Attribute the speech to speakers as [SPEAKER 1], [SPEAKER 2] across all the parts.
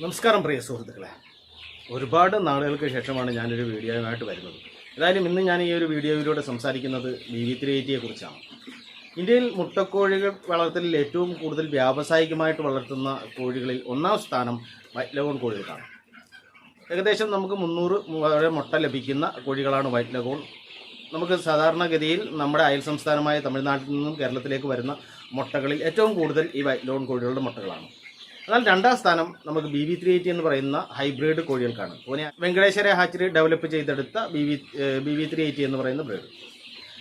[SPEAKER 1] നമസ്കാരം പ്രിയ സുഹൃത്തുക്കളെ. ഒരുപാട് നാളുകൾക്ക് ശേഷമാണ് ഞാനൊരു വീഡിയോയുമായിട്ട് വരുന്നത്. ഏതായാലും ഇന്ന് ഞാൻ ഈ ഒരു വീഡിയോയിലൂടെ സംസാരിക്കുന്നത് ബി കുറിച്ചാണ്. ഇന്ത്യയിൽ മുട്ടക്കോഴികൾ വളർത്തലിൽ ഏറ്റവും കൂടുതൽ വ്യാവസായികമായിട്ട് വളർത്തുന്ന കോഴികളിൽ ഒന്നാം സ്ഥാനം വൈറ്റ് ലഗോൺ കോഴികൾക്കാണ്. ഏകദേശം നമുക്ക് മുന്നൂറ് വരെ മുട്ട ലഭിക്കുന്ന കോഴികളാണ് വൈറ്റ് ലഗോൺ നമുക്ക് സാധാരണഗതിയിൽ നമ്മുടെ അയൽ സംസ്ഥാനമായ തമിഴ്നാട്ടിൽ നിന്നും കേരളത്തിലേക്ക് വരുന്ന മുട്ടകളിൽ ഏറ്റവും കൂടുതൽ ഈ വൈറ്റ് ലോൺ കോഴികളുടെ മുട്ടകളാണ്. എന്നാൽ രണ്ടാം സ്ഥാനം നമുക്ക് ബി വി ത്രീ എയ്റ്റി എന്ന് പറയുന്ന ഹൈബ്രിഡ് കോഴികൾക്കാണ്. പൂനെ വെങ്കടേശ്വര ഹാച്ചറി ഡെവലപ്പ് ചെയ്തെടുത്ത B V B V three eighty എന്ന് പറയുന്ന ബ്രീഡ്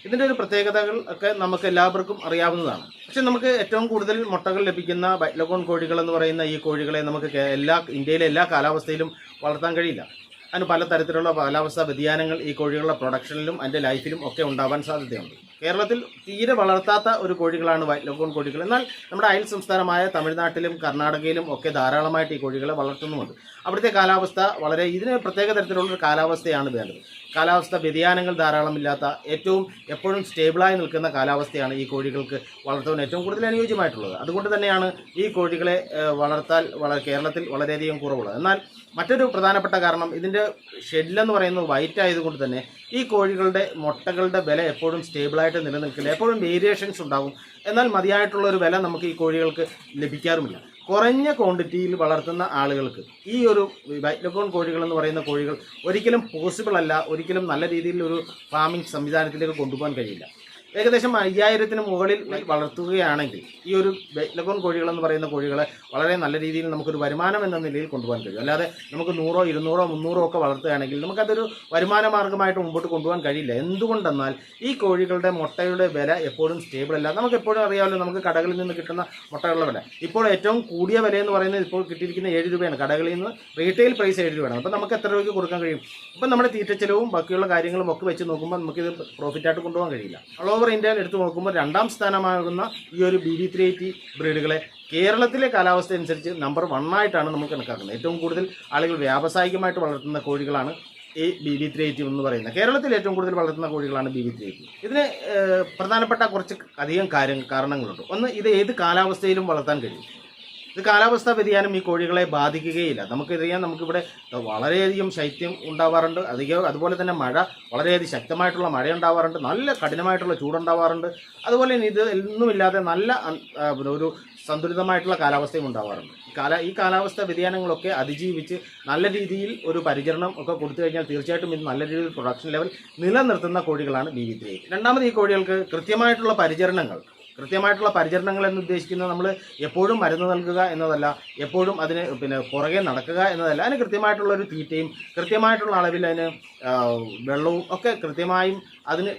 [SPEAKER 1] ഇതിന്റെ ഒരു പ്രത്യേകതകൾ ഒക്കെ നമുക്ക് എല്ലാവർക്കും അറിയാവുന്നതാണ്. പക്ഷെ നമുക്ക് ഏറ്റവും കൂടുതൽ മുട്ടകൾ ലഭിക്കുന്ന ബൈലഗോൺ കോഴികൾ എന്ന് പറയുന്ന ഈ കോഴികളെ നമുക്ക് എല്ലാ ഇന്ത്യയിലെ എല്ലാ കാലാവസ്ഥയിലും വളർത്താൻ കഴിയില്ല. അതിന് പലതരത്തിലുള്ള കാലാവസ്ഥാ വ്യതിയാനങ്ങൾ ഈ കോഴികളുടെ പ്രൊഡക്ഷനിലും അതിന്റെ ലൈഫിലും ഒക്കെ ഉണ്ടാവാൻ സാധ്യതയുണ്ട്. കേരളത്തിൽ തീരെ വളർത്താത്ത ഒരു കോഴികളാണ് ലോഗോൺ കോഴികൾ. എന്നാൽ നമ്മുടെ അയൽ സംസ്ഥാനമായ തമിഴ്നാട്ടിലും കർണാടകയിലും ഒക്കെ ധാരാളമായിട്ട് ഈ കോഴികളെ വളർത്തുന്നുമുണ്ട്. അവിടുത്തെ കാലാവസ്ഥ വളരെ ഇതിന് പ്രത്യേക തരത്തിലുള്ളൊരു കാലാവസ്ഥയാണ് വേണ്ടത്. കാലാവസ്ഥ വ്യതിയാനങ്ങൾ ധാരാളമില്ലാത്ത ഏറ്റവും എപ്പോഴും സ്റ്റേബിളായി നിൽക്കുന്ന കാലാവസ്ഥയാണ് ഈ കോഴികൾക്ക് വളർത്താൻ ഏറ്റവും കൂടുതൽ അനുയോജ്യമായിട്ടുള്ളത്. അതുകൊണ്ട് തന്നെയാണ് ഈ കോഴികളെ വളർത്താൽ വളരെ കേരളത്തിൽ വളരെയധികം കുറവുള്ളത്. എന്നാൽ മറ്റൊരു പ്രധാനപ്പെട്ട കാരണം ഇതിന്റെ ഷെഡിലെന്ന് പറയുന്നത് വൈറ്റ് ആയതുകൊണ്ട് തന്നെ ഈ കോഴികളുടെ മുട്ടകളുടെ വില എപ്പോഴും സ്റ്റേബിളായിട്ട് നിലനിൽക്കില്ല. എപ്പോഴും വേരിയേഷൻസ് ഉണ്ടാകും. എന്നാൽ മതിയായിട്ടുള്ള ഒരു വില നമുക്ക് ഈ കോഴികൾക്ക് ലഭിക്കാറുമില്ല. കുറഞ്ഞ ക്വാണ്ടിറ്റിയിൽ വളർത്തുന്ന ആളുകൾക്ക് ഈ ഒരു വൈറ്റ്ലക്കോൺ കോഴികൾ എന്ന് പറയുന്ന കോഴികൾ ഒരിക്കലും പോസിബിൾ അല്ല ഒരിക്കലും നല്ല രീതിയിൽ ഒരു ഫാമിംഗ് സംവിധാനത്തിലേക്ക് കൊണ്ടുപോകാൻ കഴിയില്ല. ഏകദേശം അയ്യായിരത്തിന് മുകളിൽ വളർത്തുകയാണെങ്കിൽ ഈ ഒരു വൈറ്റ്ലക്കോൺ കോഴികൾ എന്ന് പറയുന്ന കോഴികളെ വളരെ നല്ല രീതിയിൽ നമുക്കൊരു വരുമാനം എന്ന നിലയിൽ കൊണ്ടുപോകാൻ കഴിയും. അല്ലാതെ നമുക്ക് നൂറോ ഇരുന്നൂറോ മുന്നൂറോ ഒക്കെ വളർത്തുകയാണെങ്കിൽ നമുക്കതൊരു വരുമാന മാർഗമായിട്ട് മുമ്പോട്ട് കൊണ്ടുപോകാൻ കഴിയില്ല. എന്തുകൊണ്ടെന്നാൽ ഈ കോഴികളുടെ മുട്ടയുടെ വില എപ്പോഴും സ്റ്റേബിൾ അല്ല. നമുക്ക് എപ്പോഴും അറിയാമല്ലോ നമുക്ക് കടകളിൽ നിന്ന് കിട്ടുന്ന മുട്ടകളുടെ വില. ഇപ്പോൾ ഏറ്റവും കൂടിയ വില എന്ന് പറയുന്നത് ഇപ്പോൾ കിട്ടിയിരിക്കുന്ന ഏഴ് രൂപയാണ്. കടകളിൽ നിന്ന് റീറ്റെയിൽ പ്രൈസ് ഏഴ് രൂപയാണ്. അപ്പോൾ നമുക്ക് എത്ര രൂപയ്ക്ക് കൊടുക്കാൻ കഴിയും? അപ്പം നമ്മുടെ തീറ്റച്ചെലവും ബാക്കിയുള്ള കാര്യങ്ങളും ഒക്കെ വെച്ച് നോക്കുമ്പോൾ നമുക്കിത് പ്രോഫിറ്റായിട്ട് കൊണ്ടുപോകാൻ കഴിയില്ല. ഓൾ ഓവർ ഇന്ത്യയിൽ എടുത്തു നോക്കുമ്പോൾ രണ്ടാം സ്ഥാനമാകുന്ന ഈ ഒരു ബി ഡി ത്രീ എയ്റ്റി ബ്രീഡുകളെ കേരളത്തിലെ കാലാവസ്ഥ അനുസരിച്ച് നമ്പർ വൺ ആയിട്ടാണ് നമുക്ക് കണക്കാക്കുന്നത്. ഏറ്റവും കൂടുതൽ ആളുകൾ വ്യാവസായികമായിട്ട് വളർത്തുന്ന കോഴികളാണ് ഈ ബി ബി ത്രീ എയ്റ്റി എന്ന് പറയുന്നത്. കേരളത്തിൽ ഏറ്റവും കൂടുതൽ വളർത്തുന്ന കോഴികളാണ് ബി ബി ത്രീ എയ്റ്റി ഇതിന് പ്രധാനപ്പെട്ട കുറച്ച് അധികം കാര്യം കാരണങ്ങളുണ്ട്. ഒന്ന് ഇത് ഏത് കാലാവസ്ഥയിലും വളർത്താൻ കഴിയും? ഇത് കാലാവസ്ഥാ വ്യതിയാനം ഈ കോഴികളെ ബാധിക്കുകയില്ല. നമുക്കറിയാം നമുക്കിവിടെ വളരെയധികം ശൈത്യം ഉണ്ടാവാറുണ്ട്. അധികം അതുപോലെ തന്നെ മഴ വളരെയധികം ശക്തമായിട്ടുള്ള മഴ ഉണ്ടാവാറുണ്ട്. നല്ല കഠിനമായിട്ടുള്ള ചൂടുണ്ടാവാറുണ്ട് അതുപോലെ ഇത് ഒന്നുമില്ലാതെ നല്ല ഒരു സന്തുലിതമായിട്ടുള്ള കാലാവസ്ഥയും ഉണ്ടാവാറുണ്ട്. കാല ഈ കാലാവസ്ഥ വ്യതിയാനങ്ങളൊക്കെ അതിജീവിച്ച് നല്ല രീതിയിൽ ഒരു പരിചരണം ഒക്കെ കൊടുത്തു കഴിഞ്ഞാൽ തീർച്ചയായിട്ടും ഇത് നല്ല രീതിയിൽ പ്രൊഡക്ഷൻ ലെവൽ നിലനിർത്തുന്ന കോഴികളാണ് ബി വി ത്രീ രണ്ടാമത് ഈ കോഴികൾക്ക് കൃത്യമായിട്ടുള്ള പരിചരണങ്ങൾ കൃത്യമായിട്ടുള്ള പരിചരണങ്ങൾ എന്ന് ഉദ്ദേശിക്കുന്നത് നമ്മൾ എപ്പോഴും മരുന്ന് നൽകുക എന്നതല്ല എപ്പോഴും അതിന് പിന്നെ പുറകെ നടക്കുക എന്നതല്ല. അതിന് കൃത്യമായിട്ടുള്ള ഒരു തീറ്റയും കൃത്യമായിട്ടുള്ള അളവിൽ അതിന് വെള്ളവും ഒക്കെ കൃത്യമായും അതിന്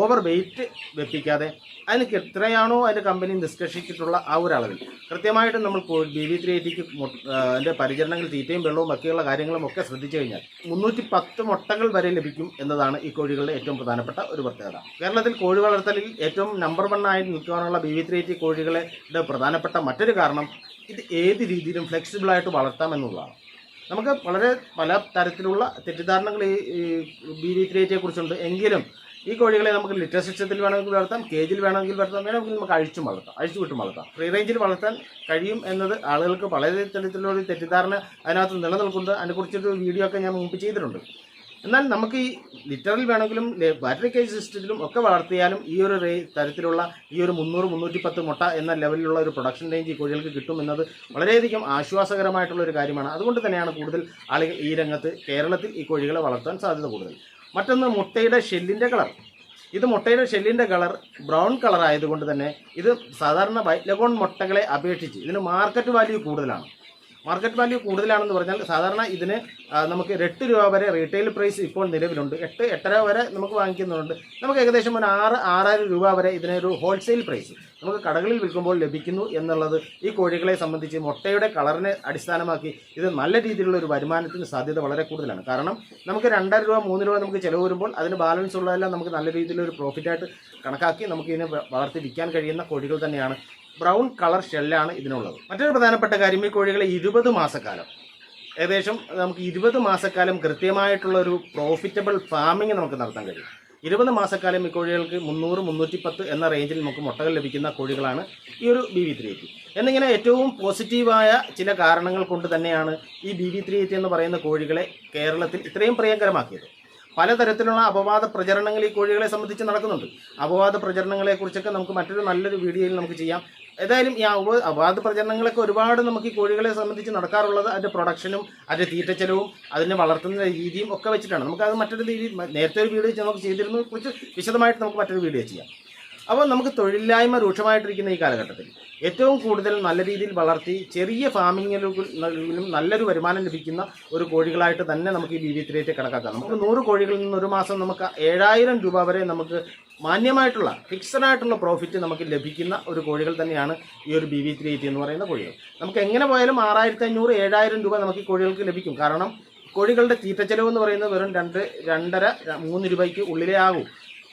[SPEAKER 1] ഓവർ വെയിറ്റ് വെപ്പിക്കാതെ അതിന് എത്രയാണോ അതിന്റെ കമ്പനി നിഷ്കർഷിച്ചിട്ടുള്ള ആ ഒരു അളവിൽ. കൃത്യമായിട്ട് നമ്മൾ ബി വി ത്രീ എയ്റ്റിക്ക് അതിന്റെ പരിചരണങ്ങൾ തീറ്റയും വെള്ളവും ഒക്കെയുള്ള കാര്യങ്ങളും ഒക്കെ ശ്രദ്ധിച്ചു കഴിഞ്ഞാൽ മുന്നൂറ്റി പത്ത് മുട്ടകൾ വരെ ലഭിക്കും എന്നതാണ് ഈ കോഴികളുടെ ഏറ്റവും പ്രധാനപ്പെട്ട ഒരു പ്രത്യേകത. കേരളത്തിൽ കോഴി വളർത്തലിൽ ഏറ്റവും നമ്പർ വൺ ആയി നിൽക്കാനുള്ള ബി വി ത്രീ എയ്റ്റി കോഴികളുടെ പ്രധാനപ്പെട്ട മറ്റൊരു കാരണം ഇത് ഏത് രീതിയിലും ഫ്ലെക്സിബിളായിട്ട് വളർത്താം എന്നുള്ളതാണ്. നമുക്ക് വളരെ പല തരത്തിലുള്ള തെറ്റിദ്ധാരണകൾ ഈ ബി വി ത്രീ കുറിച്ചുണ്ട്. എങ്കിലും ഈ കോഴികളെ നമുക്ക് ലിറ്റർ സിസ്റ്റത്തിൽ വേണമെങ്കിൽ വളർത്താം കേജിൽ വേണമെങ്കിൽ വളർത്താം വേണമെങ്കിൽ നമുക്ക് അഴിച്ചും വളർത്താം അഴിച്ചു വിട്ടും വളർത്താം. ഫ്രീ റേഞ്ചിൽ വളർത്താൻ കഴിയും എന്നത് ആളുകൾക്ക് വളരെ തരത്തിലുള്ള തെറ്റിദ്ധാരണ അതിനകത്ത് നിലനിൽക്കുന്നത് അതിനെക്കുറിച്ചൊരു വീഡിയോ ഒക്കെ ഞാൻ മുമ്പ് ചെയ്തിട്ടുണ്ട്. എന്നാൽ നമുക്ക് ഈ ലിറ്ററിൽ വേണമെങ്കിലും ബാറ്ററി കേജ് സിസ്റ്റത്തിലും ഒക്കെ വളർത്തിയാലും ഈ ഒരു റേ തരത്തിലുള്ള ഈ ഒരു മുന്നൂറ് മുന്നൂറ്റി പത്ത് മുട്ട എന്ന ലെവലിലുള്ള ഒരു പ്രൊഡക്ഷൻ റേഞ്ച് ഈ കോഴികൾക്ക് കിട്ടും എന്നത് വളരെയധികം ആശ്വാസകരമായിട്ടുള്ള ഒരു കാര്യമാണ്. അതുകൊണ്ട് തന്നെയാണ് കൂടുതൽ ആളുകൾ ഈ രംഗത്ത് കേരളത്തിൽ ഈ കോഴികളെ വളർത്താൻ സാധ്യത കൂടുതൽ. മറ്റൊന്ന് മുട്ടയുടെ ഷെല്ലിന്റെ കളർ. ഇത് മുട്ടയുടെ ഷെല്ലിന്റെ കളർ ബ്രൗൺ കളർ ആയതുകൊണ്ട് തന്നെ ഇത് സാധാരണ വൈറ്റ് ലഗോൺ മുട്ടകളെ അപേക്ഷിച്ച് ഇതിന് മാർക്കറ്റ് വാല്യൂ കൂടുതലാണ്. മാർക്കറ്റ് വാല്യൂ കൂടുതലാണെന്ന് പറഞ്ഞാൽ സാധാരണ ഇതിന് നമുക്ക് എട്ട് രൂപ വരെ റീറ്റെയിൽ പ്രൈസ് ഇപ്പോൾ നിലവിലുണ്ട്. എട്ട് എട്ടര വരെ നമുക്ക് വാങ്ങിക്കുന്നുണ്ട് നമുക്ക് ഏകദേശം ഒരു ആറ് ആറായിരം രൂപ വരെ ഇതിനൊരു ഹോൾസെയിൽ പ്രൈസ് നമുക്ക് കടകളിൽ വിൽക്കുമ്പോൾ ലഭിക്കുന്നു എന്നുള്ളത് ഈ കോഴികളെ സംബന്ധിച്ച് മുട്ടയുടെ കളറിനെ അടിസ്ഥാനമാക്കി ഇത് നല്ല രീതിയിലുള്ള ഒരു വരുമാനത്തിന് സാധ്യത വളരെ കൂടുതലാണ്. കാരണം നമുക്ക് രണ്ടര രൂപ മൂന്ന് രൂപ നമുക്ക് ചിലവ് വരുമ്പോൾ അതിന് ബാലൻസ് ഉള്ളതെല്ലാം നമുക്ക് നല്ല രീതിയിലൊരു പ്രോഫിറ്റായിട്ട് കണക്കാക്കി നമുക്ക് ഇതിനെ വളർത്തി വിൽക്കാൻ കഴിയുന്ന കോഴികൾ തന്നെയാണ് ബ്രൗൺ കളർ ഷെല്ലാണ് ഇതിനുള്ളത്. മറ്റൊരു പ്രധാനപ്പെട്ട കാര്യം ഈ കോഴികളെ ഇരുപത് മാസക്കാലം. ഏകദേശം നമുക്ക് ഇരുപത് മാസക്കാലം കൃത്യമായിട്ടുള്ള ഒരു പ്രോഫിറ്റബിൾ ഫാമിംഗ് നമുക്ക് നടത്താൻ കഴിയും. ഇരുപത് മാസക്കാലം ഈ കോഴികൾക്ക് മുന്നൂറ് മുന്നൂറ്റി പത്ത് എന്ന റേഞ്ചിൽ നമുക്ക് മുട്ടകൾ ലഭിക്കുന്ന കോഴികളാണ് ഈ ഒരു ബി വി ത്രീ എയ്റ്റി എന്നിങ്ങനെ ഏറ്റവും പോസിറ്റീവായ ചില കാരണങ്ങൾ കൊണ്ട് തന്നെയാണ് ഈ ബി വി ത്രീ എയ്റ്റി എന്ന് പറയുന്ന കോഴികളെ കേരളത്തിൽ ഇത്രയും പ്രിയങ്കരമാക്കിയത്. പലതരത്തിലുള്ള അപവാദ പ്രചരണങ്ങൾ ഈ കോഴികളെ സംബന്ധിച്ച് നടക്കുന്നുണ്ട്. അപവാദ പ്രചരണങ്ങളെക്കുറിച്ചൊക്കെ നമുക്ക് മറ്റൊരു നല്ലൊരു വീഡിയോയിൽ നമുക്ക് ചെയ്യാം. ഏതായാലും ഈ അവ അപവാദ പ്രചരണങ്ങളൊക്കെ ഒരുപാട് നമുക്ക് ഈ കോഴികളെ സംബന്ധിച്ച് നടക്കാറുള്ളത് അതിന്റെ പ്രൊഡക്ഷനും അതിന്റെ തീറ്റച്ചെലവും അതിനെ വളർത്തുന്ന രീതിയും ഒക്കെ വെച്ചിട്ടാണ്. നമുക്കത് മറ്റൊരു രീതി നേരത്തെ ഒരു വീഡിയോ നമുക്ക് ചെയ്തിരുന്നു കുറിച്ച് വിശദമായിട്ട് നമുക്ക് മറ്റൊരു വീഡിയോ ചെയ്യാം. അപ്പോൾ നമുക്ക് തൊഴിലില്ലായ്മ രൂക്ഷമായിട്ടിരിക്കുന്ന ഈ കാലഘട്ടത്തിൽ ഏറ്റവും കൂടുതൽ നല്ല രീതിയിൽ വളർത്തി ചെറിയ ഫാമിങ്ങിലും നല്ലൊരു വരുമാനം ലഭിക്കുന്ന ഒരു കോഴികളായിട്ട് തന്നെ നമുക്ക് ഈ ബി വി ത്രീറ്റ് കണക്കാക്കാം. നമുക്ക് നൂറ് കോഴികളിൽ നിന്ന് ഒരു മാസം നമുക്ക് ഏഴായിരം രൂപ വരെ നമുക്ക് മാന്യമായിട്ടുള്ള ഫിക്സഡ് ആയിട്ടുള്ള പ്രോഫിറ്റ് നമുക്ക് ലഭിക്കുന്ന ഒരു കോഴികൾ തന്നെയാണ് ഈ ഒരു ബി വി ത്രീ എന്ന് പറയുന്ന കോഴികൾ. നമുക്ക് എങ്ങനെ പോയാലും ആറായിരത്തി അഞ്ഞൂറ് ഏഴായിരം രൂപ നമുക്ക് ഈ കോഴികൾക്ക് ലഭിക്കും. കാരണം കോഴികളുടെ തീറ്റ ചെലവ് എന്ന് പറയുന്നത് വെറും രണ്ട് രണ്ടര മൂന്ന് രൂപയ്ക്ക് ഉള്ളിലേ ആകൂ.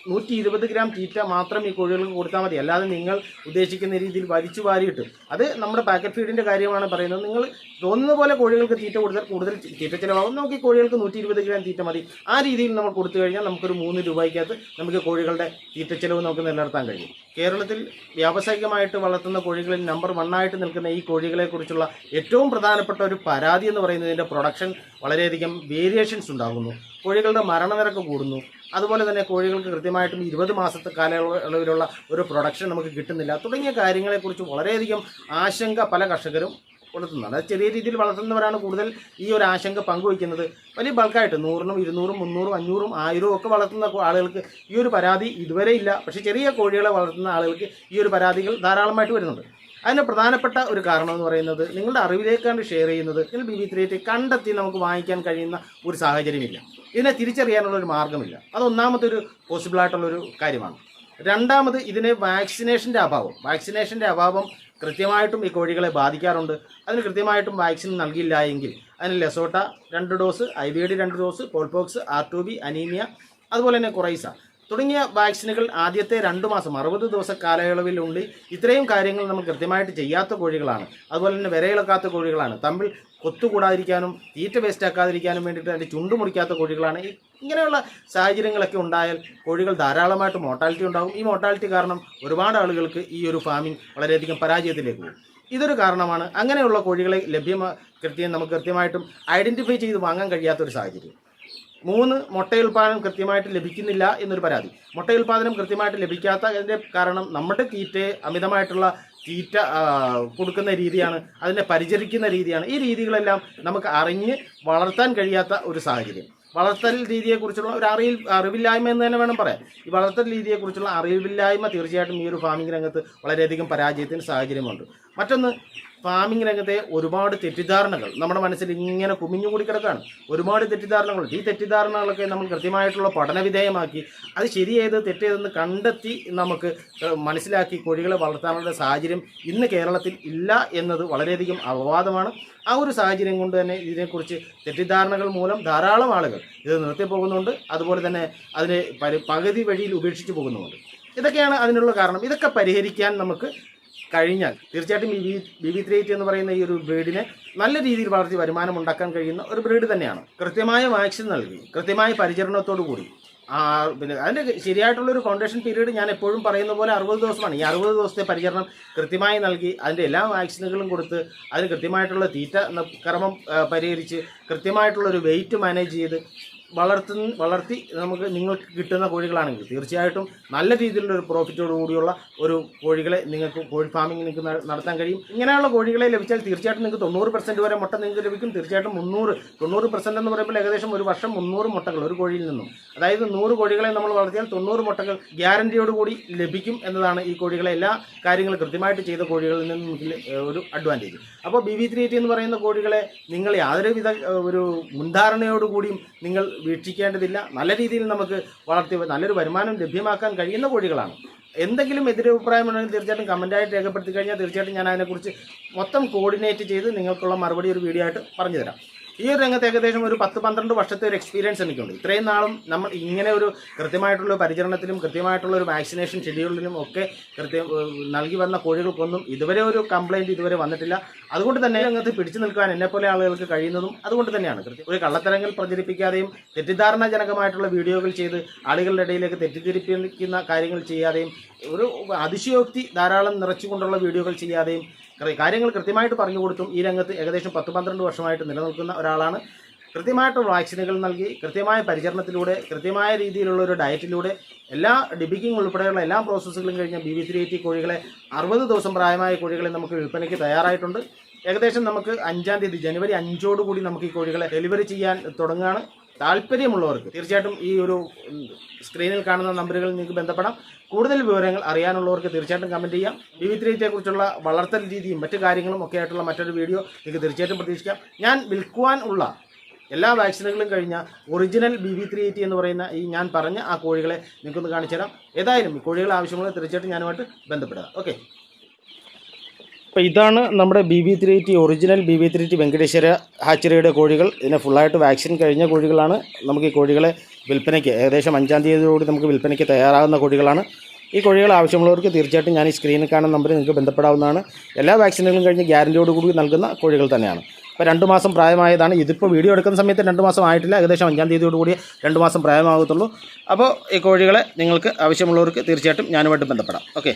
[SPEAKER 1] നൂറ്റി ഇരുപത് ഗ്രാം തീറ്റ മാത്രം ഈ കോഴികൾക്ക് കൊടുത്താൽ മതി. അല്ലാതെ നിങ്ങൾ ഉദ്ദേശിക്കുന്ന രീതിയിൽ വലിച്ചു വാരിയിട്ട് അത് നമ്മുടെ പാക്കറ്റ് ഫീഡിന്റെ കാര്യമാണ് പറയുന്നത്. നിങ്ങൾ തോന്നുന്ന പോലെ കോഴികൾക്ക് തീറ്റ കൊടുത്താൽ കൂടുതൽ തീറ്റ ചിലവാകും. നമുക്ക് ഈ കോഴികൾക്ക് നൂറ്റി ഇരുപത് ഗ്രാം തീറ്റ മതി. ആ രീതിയിൽ നമ്മൾ കൊടുത്തു കഴിഞ്ഞാൽ നമുക്കൊരു മൂന്ന് രൂപയ്ക്കകത്ത് നമുക്ക് കോഴികളുടെ തീറ്റ ചിലവ് നമുക്ക് നിലനിർത്താൻ കഴിയും. കേരളത്തിൽ വ്യാവസായികമായിട്ട് വളർത്തുന്ന കോഴികളിൽ നമ്പർ വണ്ണായിട്ട് നിൽക്കുന്ന ഈ കോഴികളെക്കുറിച്ചുള്ള ഏറ്റവും പ്രധാനപ്പെട്ട ഒരു പരാതി എന്ന് പറയുന്നതിന്റെ പ്രൊഡക്ഷൻ വളരെയധികം വേരിയേഷൻസ് ഉണ്ടാകുന്നു. കോഴികളുടെ മരണനിരക്ക് കൂടുന്നു. അതുപോലെ തന്നെ കോഴികൾക്ക് കൃത്യമായിട്ടും ഇരുപത് മാസത്തെ കാലയളവിലുള്ള ഒരു പ്രൊഡക്ഷൻ നമുക്ക് കിട്ടുന്നില്ല. തുടങ്ങിയ കാര്യങ്ങളെക്കുറിച്ച് വളരെയധികം ആശങ്ക പല കർഷകരും വളർത്തുന്നതാണ് അത് ചെറിയ രീതിയിൽ വളർത്തുന്നവരാണ് കൂടുതൽ ഈ ഒരു ആശങ്ക പങ്കുവയ്ക്കുന്നത്. വലിയ ബൾക്കായിട്ട് നൂറിനും ഇരുന്നൂറും മുന്നൂറും അഞ്ഞൂറും ആയിരവും ഒക്കെ വളർത്തുന്ന ആളുകൾക്ക് ഈ ഒരു പരാതി ഇതുവരെ ഇല്ല. പക്ഷേ ചെറിയ കോഴികളെ വളർത്തുന്ന ആളുകൾക്ക് ഈ ഒരു പരാതികൾ ധാരാളമായിട്ട് വരുന്നുണ്ട്. അതിന് പ്രധാനപ്പെട്ട ഒരു കാരണം എന്ന് പറയുന്നത് നിങ്ങളുടെ അറിവിലേക്കാണ് ഷെയർ ചെയ്യുന്നത് ഇതിൽ ബി ബി ത്രീ കണ്ടെത്തി നമുക്ക് വാങ്ങിക്കാൻ കഴിയുന്ന ഒരു സാഹചര്യമില്ല. ഇതിനെ തിരിച്ചറിയാനുള്ള ഒരു മാർഗമില്ല അത് ഒന്നാമത്തെ ഒരു ഒരു കാര്യമാണ്. രണ്ടാമത് ഇതിന് വാക്സിനേഷന്റെ അഭാവം. വാക്സിനേഷന്റെ അഭാവം കൃത്യമായിട്ടും ഈ കോഴികളെ ബാധിക്കാറുണ്ട്. അതിന് കൃത്യമായിട്ടും വാക്സിൻ നൽകിയില്ല എങ്കിൽ അതിന് ലെസോട്ട രണ്ട് ഡോസ് ഐ ബി ഡി രണ്ട് dose fowlpox R two B anaemia അതുപോലെ തന്നെ കൊറൈസ. തുടങ്ങിയ വാക്സിനുകൾ ആദ്യത്തെ രണ്ട് മാസം അറുപത് ദിവസ കാലയളവിലുള്ളിൽ ഇത്രയും കാര്യങ്ങൾ നമ്മൾ കൃത്യമായിട്ട് ചെയ്യാത്ത കോഴികളാണ്. അതുപോലെ തന്നെ വിരയിളക്കാത്ത കോഴികളാണ്. തമ്മിൽ കൊത്തുകൂടാതിരിക്കാനും തീറ്റ വേസ്റ്റ് ആക്കാതിരിക്കാനും വേണ്ടിയിട്ട് അതിന്റെ ചുണ്ട് മുറിക്കാത്ത കോഴികളാണ്. ഇങ്ങനെയുള്ള സാഹചര്യങ്ങളൊക്കെ ഉണ്ടായാൽ കോഴികൾ ധാരാളമായിട്ട് മോർട്ടാലിറ്റി ഉണ്ടാകും ഈ മോർട്ടാലിറ്റി കാരണം ഒരുപാട് ആളുകൾക്ക് ഈ ഒരു ഫാമിംഗ് വളരെയധികം പരാജയത്തിലേക്ക് പോകും. ഇതൊരു കാരണമാണ്. അങ്ങനെയുള്ള കോഴികളെ ലഭ്യമാ കൃത്യം നമുക്ക് കൃത്യമായിട്ടും ഐഡന്റിഫൈ ചെയ്ത് വാങ്ങാൻ കഴിയാത്തൊരു സാഹചര്യം. മൂന്ന് മുട്ടയുൽപാദനം കൃത്യമായിട്ട് ലഭിക്കുന്നില്ല എന്നൊരു പരാതി. മുട്ടയുൽപാദനം കൃത്യമായിട്ട് ലഭിക്കാത്തതിന്റെ കാരണം നമ്മുടെ തീറ്റയെ അമിതമായിട്ടുള്ള തീറ്റ കൊടുക്കുന്ന രീതിയാണ് അതിനെ പരിചരിക്കുന്ന രീതിയാണ്. ഈ രീതികളെല്ലാം നമുക്ക് അറിഞ്ഞ് വളർത്താൻ കഴിയാത്ത ഒരു സാഹചര്യം. വളർത്തൽ രീതിയെക്കുറിച്ചുള്ള ഒരു അറിയിൽ അറിവില്ലായ്മ എന്ന് തന്നെ വേണം പറയാം ഈ വളർത്തൽ രീതിയെക്കുറിച്ചുള്ള അറിവില്ലായ്മ തീർച്ചയായിട്ടും ഈ ഒരു ഫാമിംഗ് രംഗത്ത് വളരെയധികം പരാജയത്തിന് സാഹചര്യമുണ്ട്. മറ്റൊന്ന് ഫാമിംഗ് രംഗത്തെ ഒരുപാട് തെറ്റിദ്ധാരണകൾ. നമ്മുടെ മനസ്സിൽ ഇങ്ങനെ കുമിഞ്ഞുകൂടി കിടക്കുകയാണ് ഒരുപാട് തെറ്റിദ്ധാരണകളുണ്ട് ഈ തെറ്റിദ്ധാരണകളൊക്കെ നമ്മൾ കൃത്യമായിട്ടുള്ള പഠനവിധേയമാക്കി അത് ശരിയേത് തെറ്റേതെന്ന് കണ്ടെത്തി നമുക്ക് മനസ്സിലാക്കി കോഴികളെ വളർത്താനുള്ള സാഹചര്യം ഇന്ന് കേരളത്തിൽ ഇല്ല എന്നത് വളരെയധികം അപവാദമാണ്. ആ ഒരു സാഹചര്യം കൊണ്ട് തന്നെ ഇതിനെക്കുറിച്ച് തെറ്റിദ്ധാരണകൾ മൂലം ധാരാളം ആളുകൾ ഇത് നിർത്തി പോകുന്നുണ്ട്. അതുപോലെ തന്നെ അതിനെ പകുതി വഴിയിൽ ഉപേക്ഷിച്ച് പോകുന്നുമുണ്ട്. ഇതൊക്കെയാണ് അതിനുള്ള കാരണം. ഇതൊക്കെ പരിഹരിക്കാൻ നമുക്ക് കഴിഞ്ഞാൽ തീർച്ചയായിട്ടും ഈ ബി ബി ത്രീ എന്ന് പറയുന്ന ഈ ഒരു ബ്രീഡിനെ നല്ല രീതിയിൽ വളർത്തി വരുമാനം ഉണ്ടാക്കാൻ കഴിയുന്ന ഒരു ബ്രീഡ് തന്നെയാണ്. കൃത്യമായ വാക്സിൻ നൽകി കൃത്യമായ പരിചരണത്തോടു കൂടി. പിന്നെ അതിന്റെ ശരിയായിട്ടുള്ള ഒരു ഫൗണ്ടേഷൻ പീരീഡ് ഞാൻ എപ്പോഴും പറയുന്ന പോലെ അറുപത് ദിവസമാണ്. ഈ അറുപത് ദിവസത്തെ പരിചരണം കൃത്യമായി നൽകി അതിന്റെ എല്ലാ വാക്സിനുകളും കൊടുത്ത് അതിന് കൃത്യമായിട്ടുള്ള തീറ്റ ക്രമം പരിഹരിച്ച് കൃത്യമായിട്ടുള്ള ഒരു വെയിറ്റ് മാനേജ് ചെയ്ത് വളർത്തി വളർത്തി നമുക്ക് നിങ്ങൾക്ക് കിട്ടുന്ന കോഴികളാണെങ്കിൽ തീർച്ചയായിട്ടും നല്ല രീതിയിലുള്ള ഒരു പ്രോഫിറ്റോട് കൂടിയുള്ള ഒരു കോഴികളെ നിങ്ങൾക്ക് കോഴി ഫാമിംഗ് നിങ്ങൾക്ക് നടത്താൻ കഴിയും. ഇങ്ങനെയുള്ള കോഴികളെ ലഭിച്ചാൽ തീർച്ചയായിട്ടും നിങ്ങൾക്ക് തൊണ്ണൂറ് പെർസെന്റ് വരെ മുട്ട നിങ്ങൾക്ക് ലഭിക്കും. തീർച്ചയായിട്ടും മുന്നൂറ് തൊണ്ണൂറ് പെർസെന്റ് എന്ന് പറയുമ്പോൾ ഏകദേശം ഒരു വർഷം മുന്നൂറ് മുട്ടകൾ ഒരു കോഴിയിൽ നിന്നും. അതായത് നൂറ് കോഴികളെ നമ്മൾ വളർത്തിയാൽ തൊണ്ണൂറ് മുട്ടകൾ ഗ്യാരണ്ടിയോട് കൂടി ലഭിക്കും എന്നതാണ് ഈ കോഴികളെ എല്ലാ കാര്യങ്ങളും കൃത്യമായിട്ട് ചെയ്ത കോഴികളിൽ നിന്ന് ഒരു അഡ്വാന്റേജ് അപ്പോൾ ബി വി ത്രീ എന്ന് പറയുന്ന കോഴികളെ നിങ്ങൾ യാതൊരുവിധ ഒരു മുൻധാരണയോടുകൂടിയും നിങ്ങൾ വീക്ഷിക്കേണ്ടതില്ല. നല്ല രീതിയിൽ നമുക്ക് വളർത്തി നല്ലൊരു വരുമാനം ലഭ്യമാക്കാൻ കഴിയുന്ന കോഴികളാണ്. എന്തെങ്കിലും എതിരഭിപ്രായം ഉണ്ടെങ്കിൽ തീർച്ചയായിട്ടും കമന്റായിട്ട് രേഖപ്പെടുത്തി കഴിഞ്ഞാൽ തീർച്ചയായിട്ടും ഞാൻ അതിനെക്കുറിച്ച് മൊത്തം കോർഡിനേറ്റ് ചെയ്ത് നിങ്ങൾക്കുള്ള മറുപടി ഒരു വീഡിയോ ആയിട്ട് പറഞ്ഞു തരാം ഈ ഒരു രംഗത്ത് ഏകദേശം ഒരു പത്ത് പന്ത്രണ്ട് വർഷത്തെ ഒരു എക്സ്പീരിയൻസ് എനിക്കുണ്ട്. ഇത്രയും നാളും നമ്മൾ ഇങ്ങനെ ഒരു കൃത്യമായിട്ടുള്ള പരിചരണത്തിലും കൃത്യമായിട്ടുള്ള ഒരു വാക്സിനേഷൻ ഷെഡ്യൂളിലും ഒക്കെ കൃത്യം നൽകി വന്ന കോഴികൾക്കൊന്നും ഇതുവരെ ഒരു കംപ്ലൈന്റ് ഇതുവരെ വന്നിട്ടില്ല. അതുകൊണ്ട് തന്നെ രംഗത്ത് പിടിച്ചു നിൽക്കാൻ എന്നെപ്പോലെ ആളുകൾക്ക് കഴിയുന്നതും അതുകൊണ്ട് തന്നെയാണ്. കൃത്യം ഒരു കള്ളത്തരങ്ങൾ പ്രചരിപ്പിക്കാതെയും തെറ്റിദ്ധാരണാജനകമായിട്ടുള്ള വീഡിയോകൾ ചെയ്ത് ആളുകളുടെ ഇടയിലേക്ക് തെറ്റിദ്ധരിപ്പിക്കുന്ന കാര്യങ്ങൾ ചെയ്യാതെയും ഒരു അതിശയോക്തി ധാരാളം നിറച്ചുകൊണ്ടുള്ള വീഡിയോകൾ ചെയ്യാതെയും കാര്യങ്ങൾ കൃത്യമായിട്ട് പറഞ്ഞു കൊടുത്തും ഈ രംഗത്ത് ഏകദേശം പത്ത് പന്ത്രണ്ട് വർഷമായിട്ട് നിലനിൽക്കുന്ന ഒരാളാണ്. കൃത്യമായിട്ട് വാക്സിനുകൾ നൽകി കൃത്യമായ പരിചരണത്തിലൂടെ കൃത്യമായ രീതിയിലുള്ള ഒരു ഡയറ്റിലൂടെ എല്ലാ ഡിബിക്കിംഗ് ഉൾപ്പെടെയുള്ള എല്ലാ പ്രോസസ്സുകളും കഴിഞ്ഞ ബി വി ത്രീ എയ്റ്റി കോഴികളെ അറുപത് ദിവസം പ്രായമായ കോഴികളെ നമുക്ക് വിൽപ്പനയ്ക്ക് തയ്യാറായിട്ടുണ്ട്. ഏകദേശം നമുക്ക് അഞ്ചാം തീയതി ജനുവരി അഞ്ചോടുകൂടി നമുക്ക് ഈ കോഴികളെ ഡെലിവറി ചെയ്യാൻ തുടങ്ങുകയാണ്. താല്പര്യമുള്ളവർക്ക് തീർച്ചയായിട്ടും ഈ ഒരു സ്ക്രീനിൽ കാണുന്ന നമ്പറുകളിൽ നിങ്ങൾക്ക് ബന്ധപ്പെടാം. കൂടുതൽ വിവരങ്ങൾ അറിയാനുള്ളവർക്ക് തീർച്ചയായിട്ടും കമന്റ് ചെയ്യാം. ബി വി ത്രീ വളർത്തൽ രീതിയും മറ്റു കാര്യങ്ങളും ഒക്കെ ആയിട്ടുള്ള മറ്റൊരു വീഡിയോ നിങ്ങൾക്ക് തീർച്ചയായിട്ടും പ്രതീക്ഷിക്കാം. ഞാൻ വിൽക്കുവാൻ ഉള്ള എല്ലാ വാക്സിനുകളും കഴിഞ്ഞ original B V three eighty എന്ന് പറയുന്ന ഈ ഞാൻ പറഞ്ഞ ആ കോഴികളെ നിങ്ങൾക്കൊന്ന് കാണിച്ചു തരാം ഏതായാലും ഈ കോഴികൾ ആവശ്യമുള്ള തീർച്ചയായിട്ടും ഞാനുമായിട്ട് ബന്ധപ്പെടുക. ഓക്കെ അപ്പോൾ ഇതാണ് നമ്മുടെ B B three T original B B three T Venkateshwara ഹാച്ചറിയുടെ കോഴികൾ. ഇതിനെ ഫുള്ളായിട്ട് വാക്സിൻ കഴിഞ്ഞ കോഴികളാണ്. നമുക്ക് ഈ കോഴികളെ വിൽപ്പനയ്ക്ക് ഏകദേശം അഞ്ചാം തീയതിയോടുകൂടി നമുക്ക് വിൽപ്പനയ്ക്ക് തയ്യാറാകുന്ന കോഴികളാണ്. ഈ കോഴികൾ ആവശ്യമുള്ളവർക്ക് തീർച്ചയായിട്ടും ഞാൻ ഈ സ്ക്രീനിൽ കാണുന്ന നമ്പറിൽ നിങ്ങൾക്ക് ബന്ധപ്പെടാവുന്നതാണ്. എല്ലാ വാക്സിനുകളും കഴിഞ്ഞ് ഗ്യാരന്റിയോടുകൂടി നൽകുന്ന കോഴികൾ തന്നെയാണ്. അപ്പോൾ രണ്ട് മാസം പ്രായമായതാണ്. ഇതിപ്പോൾ വീഡിയോ എടുക്കുന്ന സമയത്ത് രണ്ട് മാസം ആയിട്ടില്ല. ഏകദേശം അഞ്ചാം തീയതിയോടുകൂടി രണ്ട് മാസം പ്രായമാകത്തുള്ളൂ. അപ്പോൾ ഈ കോഴികളെ നിങ്ങൾക്ക് ആവശ്യമുള്ളവർക്ക് തീർച്ചയായിട്ടും ഞാനുമായിട്ട് ബന്ധപ്പെടാം. ഓക്കെ